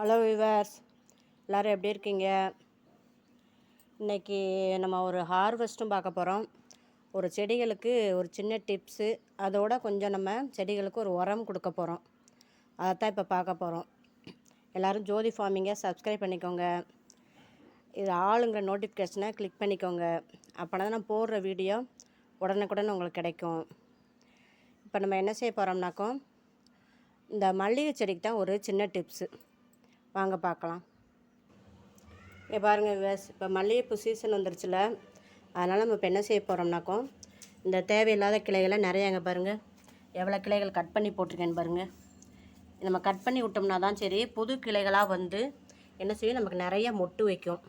Hello viewers எல்லோரும் எப்படி இருக்கீங்க? இன்றைக்கி நம்ம ஒரு ஹார்வெஸ்ட்டும் பார்க்க போகிறோம் ஒரு செடிகளுக்கு ஒரு சின்ன டிப்ஸு அதோட கொஞ்சம் நம்ம செடிகளுக்கு ஒரு உரம் கொடுக்க போகிறோம் அதைத்தான் இப்போ பார்க்க போகிறோம் எல்லோரும் ஜோதி ஃபார்மிங்கை சப்ஸ்கிரைப் பண்ணிக்கோங்க. இது ஆளுங்கிற நோட்டிஃபிகேஷனை கிளிக் பண்ணிக்கோங்க. அப்போனா தான் நான் போடுற வீடியோ உடனுக்குடன் உங்களுக்கு கிடைக்கும். இப்போ நம்ம என்ன செய்ய போகிறோம்னாக்கோ இந்த மல்லிகை செடிக்கு தான் ஒரு சின்ன டிப்ஸு வாங்க பார்க்கலாம். இங்கே பாருங்கள் விவாஸ் இப்போ மல்லிகைப்பூ சீசன் வந்துருச்சுல. அதனால் நம்ம இப்போ என்ன செய்ய போகிறோம்னாக்கோ இந்த தேவையில்லாத கிளைகளை நிறைய அங்கே பாருங்கள் எவ்வளோ கிளைகள் கட் பண்ணி போட்டிருக்கேன்னு பாருங்கள் நம்ம கட் பண்ணி விட்டோம்னா தான் சரி புது கிளைகளாக வந்து என்ன செய்யும்? நமக்கு நிறைய மொட்டு வைக்கும்.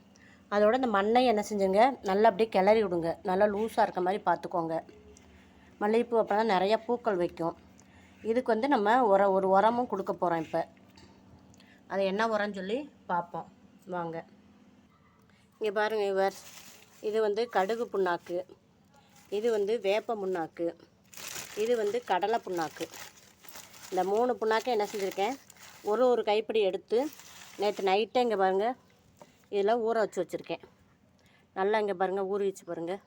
அதோட இந்த மண்ணை என்ன செஞ்சுங்க? நல்லா அப்படியே கிளறி விடுங்க. நல்லா லூஸாக இருக்க மாதிரி பார்த்துக்கோங்க. மல்லிகைப்பூ அப்போ தான் நிறைய பூக்கள் வைக்கும். இதுக்கு வந்து நம்ம உர ஒரு உரமும் கொடுக்க போகிறோம் இப்போ. அது என்ன உரம்னு சொல்லி பார்ப்போம். வாங்க. இங்கே பாருங்கள் இவர். இது வந்து கடுகு புண்ணாக்கு. இது வந்து வேப்ப புண்ணாக்கு இது வந்து கடலை புண்ணாக்கு. இந்த மூணு புண்ணாக்கை என்ன செஞ்சுருக்கேன்? ஒரு ஒரு கைப்பிடி எடுத்து நேற்று நைட்டே இங்கே பாருங்கள் இதில் ஊற வச்சு வச்சுருக்கேன். நல்லா இங்கே பாருங்கள் ஊற வச்சு பாருங்கள்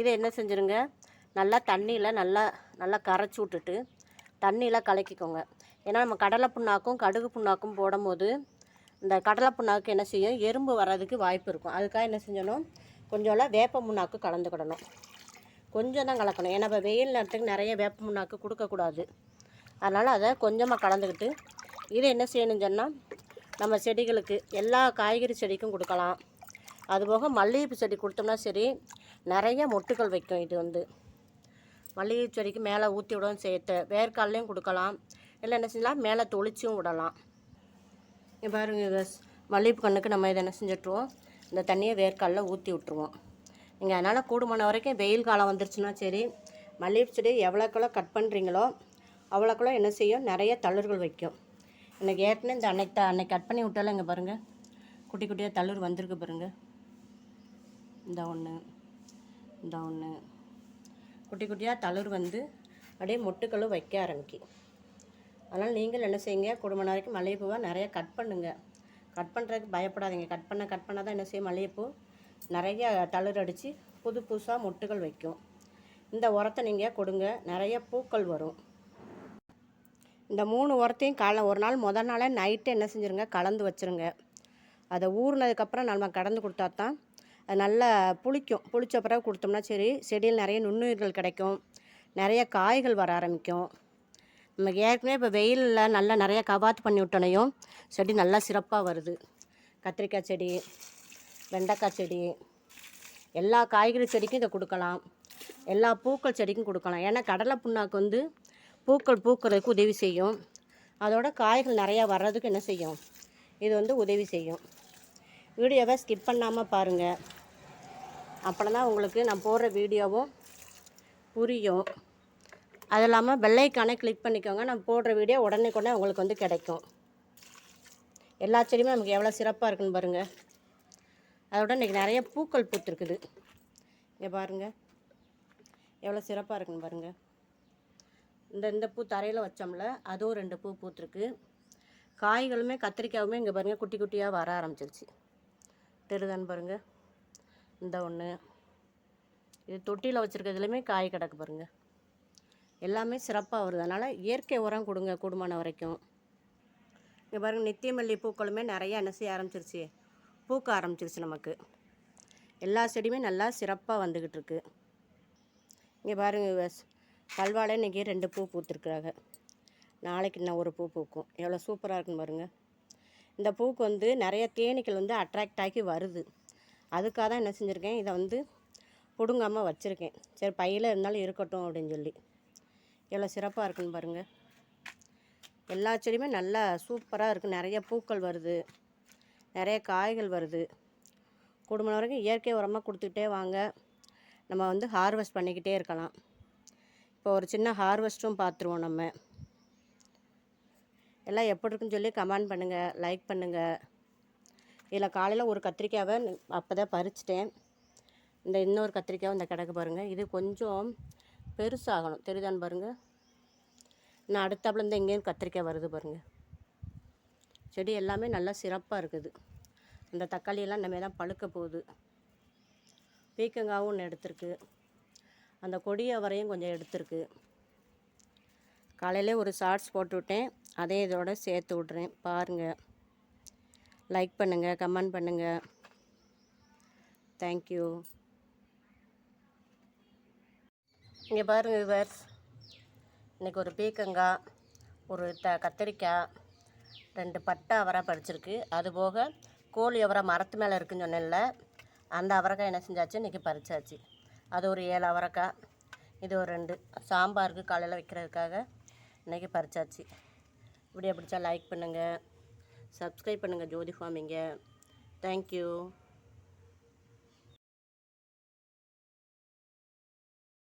இதை என்ன செஞ்சுருங்க? நல்லா தண்ணியில் நல்லா நல்லா கரைச்சி விட்டுட்டு தண்ணியில் கலக்கிக்கோங்க. ஏன்னா நம்ம கடலை புண்ணாக்கும் கடுகு புண்ணாக்கும் போடும்போது இந்த கடலை புண்ணாக்கு என்ன செய்யும்? எறும்பு வர்றதுக்கு வாய்ப்பு இருக்கும். அதுக்காக என்ன செஞ்சணும்? கொஞ்சோலாம் வேப்ப முன்னாக்கு கலந்துக்கிடணும். கொஞ்சம் தான் கலக்கணும். ஏன்னா இப்போ வெயில் நேரத்துக்கு நிறைய வேப்ப முன்னாக்கு கொடுக்கக்கூடாது. அதனால் அதை கொஞ்சமாக கலந்துக்கிட்டு இதை என்ன செய்யணும்னு சொன்னால் நம்ம செடிகளுக்கு எல்லா காய்கறி செடிக்கும் கொடுக்கலாம். அதுபோக மல்லிகைப்பூ செடி கொடுத்தோம்னா சரி நிறைய மொட்டுகள் வைக்கும் இது வந்து. மல்லிகை செடிக்கு மேலே ஊற்றி விடவும் சேர்த்து வேர்க்கால்லையும் கொடுக்கலாம். இல்லை என்ன செஞ்சலாம் மேலே தொளிச்சும் விடலாம். இங்கே பாருங்க மல்லிகைப்பூ கண்ணுக்கு நம்ம இதை என்ன செஞ்சிட்ருவோம் இந்த தண்ணியை வேர்க்காலில் ஊற்றி விட்ருவோம் நீங்கள் அதனால் கூடுமான வரைக்கும் வெயில் காலம் வந்துருச்சுன்னா சரி மல்லிகைப்பூ செடி எவ்வளோக்கெவ்வளோ கட் பண்ணுறீங்களோ அவ்வளோக்கெவ்வளோ என்ன செய்யும்? நிறைய தளிர்கள் வைக்கும். எனக்கு ஏற்கனவே இந்த அன்னைக்கு த அன்னைக்கு கட் பண்ணி விட்டாலும் இங்கே பாருங்கள் குட்டி குட்டியாக தளிர் வந்திருக்கு பாருங்கள் இந்த ஒன்று இந்த ஒன்று குட்டி குட்டியாக தளிர் வந்து அப்படியே மொட்டுக்களும் வைக்க ஆரம்பிக்கும் அதனால் நீங்கள் என்ன செய்யுங்க குடும்ப வரைக்கும் மல்லிகைப்பூவை நிறைய கட் பண்ணுங்கள் கட் பண்ணுறதுக்கு பயப்படாதீங்க. கட் பண்ண கட் பண்ணால் தான் என்ன செய்யும்? மல்லிகைப்பூ நிறைய தளிர் அடித்து புது புதுசாக மொட்டுகள் வைக்கும். இந்த உரத்தை நீங்கள் கொடுங்க. நிறைய பூக்கள் வரும். இந்த மூணு உரத்தையும் கால ஒரு நாள் முதல் நாளே நைட்டு என்ன செஞ்சுருங்க? கலந்து வச்சுருங்க. அதை ஊறினதுக்கப்புறம் நம்ம கடந்து கொடுத்தா தான் அது நல்லா புளிக்கும். புளிச்ச பிறகு கொடுத்தோம்னா சரி செடியில் நிறைய நுண்ணுயிர்கள் கிடைக்கும். நிறைய காய்கள் வர ஆரம்பிக்கும். நமக்கு ஏற்கனவே இப்போ வெயிலில் நல்லா நிறைய கவாத்து பண்ணி விட்டோனையும் செடி நல்லா சிறப்பாக வருது. கத்திரிக்காய் செடி வெண்டைக்காய் செடி எல்லா காய்கறி செடிக்கும் இதை கொடுக்கலாம். எல்லா பூக்கள் செடிக்கும் கொடுக்கலாம். ஏன்னா கடலை புண்ணாக்கு வந்து பூக்கள் பூக்கிறதுக்கு உதவி செய்யும். அதோட காய்கள் நிறையா வர்றதுக்கு என்ன செய்யும்? இது வந்து உதவி செய்யும். வீடியோவை ஸ்கிப் பண்ணாமல் பாருங்கள் அப்போ தான் உங்களுக்கு நான் போடுற வீடியோவும் புரியும். அது இல்லாமல் வெள்ளைக்கானே கிளிக் பண்ணிக்கோங்க. நம்ம போடுற வீடியோ உடனே உடனே உங்களுக்கு வந்து கிடைக்கும். எல்லா செடியுமே நமக்கு எவ்வளோ சிறப்பாக இருக்குன்னு பாருங்கள் அதோட இன்றைக்கி நிறைய பூக்கள் பூத்துருக்குது. இங்கே பாருங்கள் எவ்வளோ சிறப்பாக இருக்குன்னு பாருங்கள் இந்த இந்த பூ தரையில் வச்சோம்ல அதுவும் ரெண்டு பூ பூத்துருக்கு. காய்களுமே கத்திரிக்காயுமே இங்கே பாருங்கள் குட்டி குட்டியாக வர ஆரம்பிச்சிருச்சு. தெரியுதான்னு பாருங்கள் இந்த ஒன்று இது தொட்டியில் வச்சுருக்கிறதுலையுமே காய் கிடக்கு பாருங்கள் எல்லாமே சிறப்பாக வருது. அதனால் இயற்கை உரம் கொடுங்க கூடுமான வரைக்கும். இங்கே பாருங்கள் நித்தியமல்லி பூக்களுமே நிறையா என்ன செய்ய ஆரம்பிச்சிருச்சு. பூக்க ஆரம்பிச்சிருச்சு நமக்கு. எல்லா செடியுமே நல்லா சிறப்பாக வந்துக்கிட்டு இருக்கு. இங்கே பாருங்கள் கல்வாழை இன்றைக்கி ரெண்டு பூ பூத்துருக்குறாங்க. நாளைக்கு இன்னும் ஒரு பூ பூக்கும். எவ்வளோ சூப்பராக இருக்குன்னு பாருங்கள் இந்த பூக்கு வந்து நிறைய தேனீக்கள் வந்து அட்ராக்ட் ஆகி வருது. அதுக்காக தான் என்ன செஞ்சுருக்கேன் இதை வந்து பிடுங்காமல் வச்சுருக்கேன். சரி பையில் இருந்தாலும் இருக்கட்டும் அப்படின்னு சொல்லி. எவ்வளோ சிறப்பாக இருக்குன்னு பாருங்கள் எல்லா செடியுமே நல்லா சூப்பராக இருக்குது நிறைய பூக்கள் வருது. நிறைய காய்கள் வருது. குடும்பம் வரைக்கும் இயற்கை உரமாக கொடுத்துக்கிட்டே வாங்க. நம்ம வந்து ஹார்வெஸ்ட் பண்ணிக்கிட்டே இருக்கலாம். இப்போ ஒரு சின்ன ஹார்வெஸ்ட்டும் பார்த்துருவோம் நம்ம. எல்லாம் எப்படி இருக்குன்னு சொல்லி கமெண்ட் பண்ணுங்கள் லைக் பண்ணுங்கள் இதில் காலையில் ஒரு கத்திரிக்காவை அப்போ தான் பறிச்சிட்டேன். இந்த இன்னொரு கத்திரிக்காய் இந்த கிடக்கு பாருங்கள் இது கொஞ்சம் பெருசாகணும். தெரியுதான்னு பாருங்கள் நான் அடுத்தாப்புல இருந்து எங்கேயும் கத்திரிக்காய் வருது பாருங்கள் செடி எல்லாமே நல்லா சிறப்பாக இருக்குது. அந்த தக்காளியெல்லாம் இனிமேல் தான் பழுக்க போகுது. பீக்கங்காவும் ஒன்று எடுத்திருக்கு. அந்த கொடிய அவரையும் கொஞ்சம் எடுத்திருக்கு. காலையிலே ஒரு ஷார்ட்ஸ் போட்டு விட்டேன். அதே இதோட சேர்த்து விட்றேன். பாருங்கள் லைக் பண்ணுங்கள் கமெண்ட் பண்ணுங்கள் தேங்க்யூ இங்கே பாருங்க விவர்ஸ் இன்றைக்கி ஒரு பீக்கங்காய் ஒரு த கத்திரிக்காய் ரெண்டு பட்டை அவரை பறிச்சிருக்கு. அதுபோக கோழி அவரை மரத்து மேலே இருக்குன்னு சொன்னேன்ல அந்த அவரைக்காய் என்ன செஞ்சாச்சு? இன்றைக்கி பறிச்சாச்சு. அது ஒரு ஏழு அவரைக்காய் இது ஒரு ரெண்டு. சாம்பாருக்கு காலையில் வைக்கிறதுக்காக இன்றைக்கி பறிச்சாச்சு. வீடியோ பிடிச்சா லைக் பண்ணுங்கள் சப்ஸ்கிரைப் பண்ணுங்கள் ஜோதி ஃபார்மிங்க தேங்க்யூ